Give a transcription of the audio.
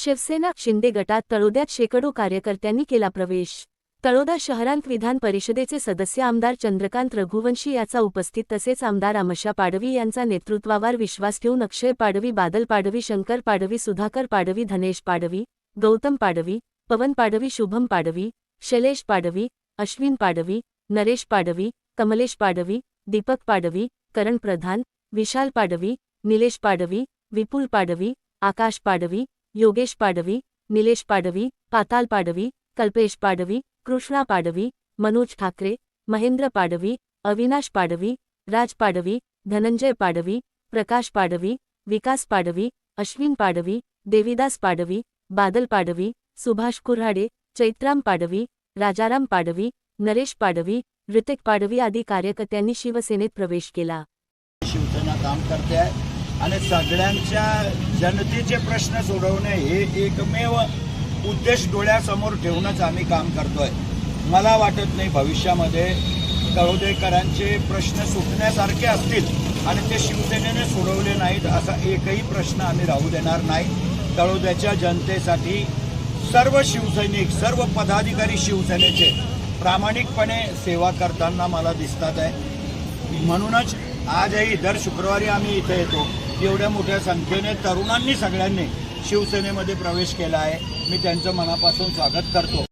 शिवसेना शिंदे गटात तळोद्यात शेकडो कार्यकर्त्यांनी केला प्रवेश. तळोदा शहरांत विधान परिषदेचे सदस्य आमदार चंद्रकांत रघुवंशी याचा उपस्थित तसेच आमदार आमशा पाडवी यांचा नेतृत्वावर विश्वास ठेवून अक्षय पाडवी बादल पाडवी शंकर पाडवी सुधाकर पाडवी धनेश पाडवी गौतम पाडवी पवन पाडवी शुभम पाडवी शैलेश पाडवी अश्विन पाडवी नरेश पाडवी कमलेश पाडवी दीपक पाडवी करण प्रधान विशाल पाडवी निलेश पाडवी विपुल पाडवी आकाश पाडवी योगेश पाडवी निलेश पाडवी पाताल पाडवी कल्पेश पाडवी कृष्णा पाडवी मनोज ठाकरे महेंद्र पाडवी अविनाश पाडवी राज पाडवी धनंजय पाडवी प्रकाश पाडवी विकास पाडवी अश्विन पाडवी देविदास पाडवी बादल पाडवी सुभाष कुऱ्हाडे चैत्राम पाडवी राजाराम पाडवी नरेश पाडवी ऋतिक पाडवी आदी कार्यकर्त्यांनी शिवसेनेत प्रवेश केला. शिवसेना काम करते आहे. आणि सगळ्यांच्या जनतेचे प्रश्न सोडवणे हे एकमेव उद्देश डोळ्यासमोर ठेवूनच आम्ही काम करतोय. मला वाटत नाही भविष्यामध्ये तळोदेकरांचे प्रश्न सुटण्यासारखे असतील आणि ते शिवसेनेने सोडवले नाहीत असा एकही प्रश्न आम्ही राहू देणार नाही. तळोद्याच्या जनतेसाठी सर्व शिवसैनिक सर्व पदाधिकारी शिवसेनेचे प्रामाणिकपणे सेवा करताना मला दिसतात आहे. म्हणूनच आजही दर शुक्रवारी आम्ही इथे येतो. एवढ्या मोठ्या संख्येने तरुणांनी सगळ्यांनी शिवसेनेमध्ये प्रवेश केला आहे. मी त्यांचं मनापासून स्वागत करतो.